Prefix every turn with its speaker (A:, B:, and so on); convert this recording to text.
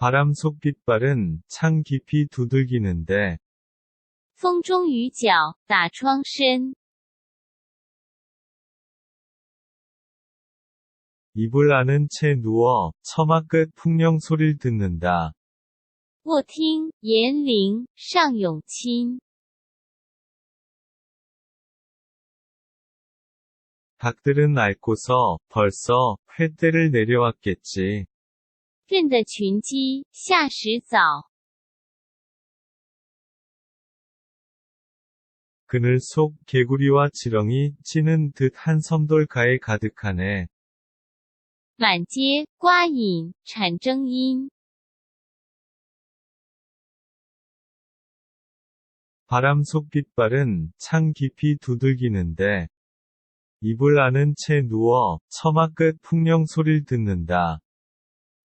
A: 바람 속 빗발은 창 깊이 두들기는데
B: 风中雨脚打窗深，
A: 이불 안은 채 누워 처마 끝 풍령 소리를 듣는다.
B: 卧听岩陵上永亲。
A: 닭들은 앓고서 벌써 회떼를 내려왔겠지.
B: 认得群鸡下时早，
A: 그늘 속 개구리와 지렁이 찌는 듯 한 섬돌가에 가득하네.
B: 满街瓜影产争音。
A: 바람 속 빗발은 창 깊이 두들기는데 이불 안은 채 누워 처마 끝 풍령 소리를 듣는다.